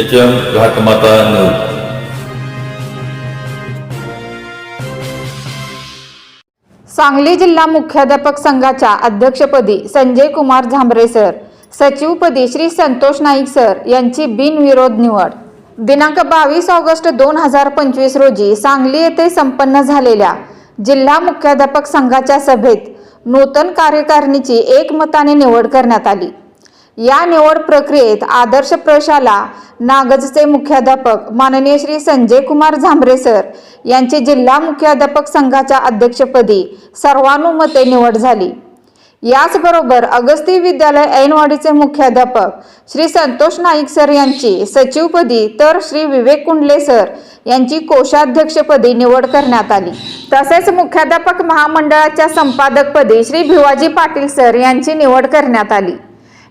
H M Ghatmata news Sangli जिल्हा मुख्याध्यापक संघाच्या अध्यक्षपदी संजय कुमार झांबरे सर सचिवपदी श्री संतोष नाईक सर यांची बिनविरोध निवड. दिनांक बावीस ऑगस्ट दोन हजार पंचवीस रोजी सांगली येथे संपन्न झालेल्या जिल्हा मुख्याध्यापक संघाच्या सभेत नूतन कार्यकारिणीची एकमताने निवड करण्यात आली. या निवड प्रक्रियेत आदर्श प्रशाला नागजचे मुख्याध्यापक माननीय श्री संजय कुमार झांबरे सर यांची जिल्हा मुख्याध्यापक संघाच्या अध्यक्षपदी सर्वानुमते निवड झाली. याचबरोबर अगस्ती विद्यालय ऐनवाडीचे मुख्याध्यापक श्री संतोष नाईक सर यांची सचिवपदी तर श्री विवेक कुंडले सर यांची कोषाध्यक्षपदी निवड करण्यात आली. तसेच मुख्याध्यापक महामंडळाच्या संपादकपदी श्री भिवाजी पाटील सर यांची निवड करण्यात आली.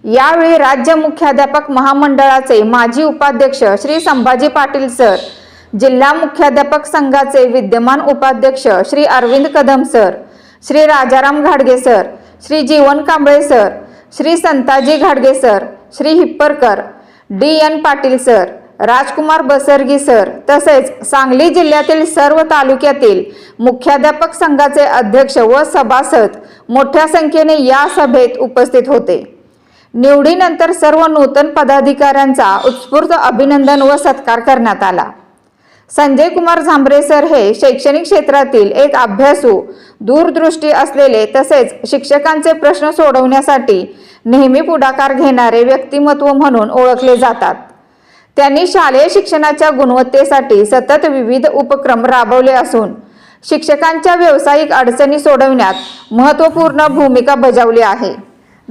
यावेळी राज्य मुख्याध्यापक महामंडळाचे माजी उपाध्यक्ष श्री संभाजी पाटील सर जिल्हा मुख्याध्यापक संघाचे विद्यमान उपाध्यक्ष श्री अरविंद कदम सर श्री राजाराम घाडगे सर श्री जीवन कांबळे सर श्री संताजी घाडगे sir Shri Hipparkar D N Patil sir राजकुमार बसरगी सर तसेच सांगली जिल्ह्यातील सर्व तालुक्यातील मुख्याध्यापक संघाचे अध्यक्ष व सभासद मोठ्या संख्येने या सभेत उपस्थित होते. निवडीनंतर सर्व नूतन पदाधिकाऱ्यांचा उत्स्फूर्त अभिनंदन व सत्कार करण्यात आला. संजय कुमार झांबरे सर हे शैक्षणिक क्षेत्रातील एक अभ्यासू दूरदृष्टी असलेले तसेच शिक्षकांचे प्रश्न सोडवण्यासाठी नेहमी पुढाकार घेणारे व्यक्तिमत्व म्हणून ओळखले जातात. त्यांनी शालेय शिक्षणाच्या गुणवत्तेसाठी सतत विविध उपक्रम राबवले असून शिक्षकांच्या व्यावसायिक अडचणी सोडवण्यात महत्त्वपूर्ण भूमिका बजावली आहे.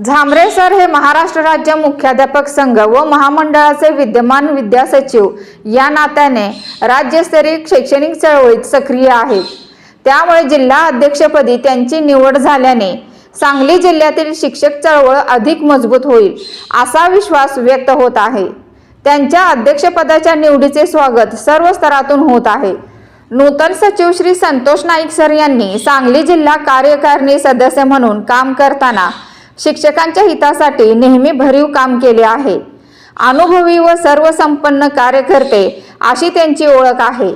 झांबरे सर हे महाराष्ट्र राज्य मुख्याध्यापक संघ व महामंडळाचे विद्यमान विद्या सचिव या नात्याने राज्यस्तरीय शैक्षणिक चळवळीत सक्रिय आहेत. त्यामुळे जिल्हा अध्यक्षपदी त्यांची निवड झाल्याने सांगली जिल्ह्यातील शिक्षक चळवळ अधिक मजबूत होईल असा विश्वास व्यक्त होत आहे. त्यांच्या अध्यक्षपदाच्या निवडीचे स्वागत सर्व स्तरातून होत आहे. नूतन सचिव श्री संतोष नाईक सर यांनी सांगली जिल्हा कार्यकारिणी सदस्य म्हणून काम करताना शिक्षकांच्या हितासाठी नेहमी भरीव काम केले आहे. अनुभवी व सर्वसंपन्न कार्यकर्ते अशी त्यांची ओळख आहे.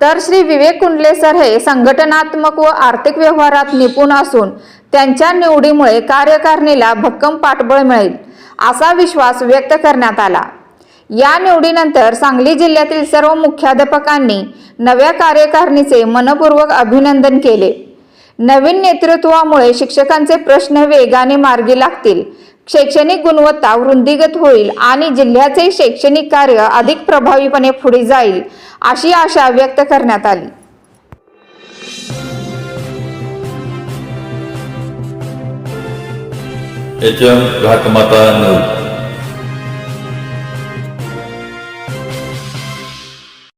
तर श्री विवेक कुंडले सर हे संघटनात्मक व आर्थिक व्यवहारात निपुण असून त्यांच्या निवडीमुळे कार्यकारिणीला भक्कम पाठबळ मिळेल असा विश्वास व्यक्त करण्यात आला. या निवडीनंतर सांगली जिल्ह्यातील सर्व मुख्याध्यापकांनी नव्या कार्यकारिणीचे मनपूर्वक अभिनंदन केले. नवीन नेतृत्वामुळे शिक्षकांचे प्रश्न वेगाने मार्गी लागतील. शैक्षणिक गुणवत्ता वृद्धिगत होईल आणि जिल्ह्याचे शैक्षणिक कार्य अधिक प्रभावीपणे पुढे जाईल अशी आशा व्यक्त करण्यात आली. H M Ghatmata news.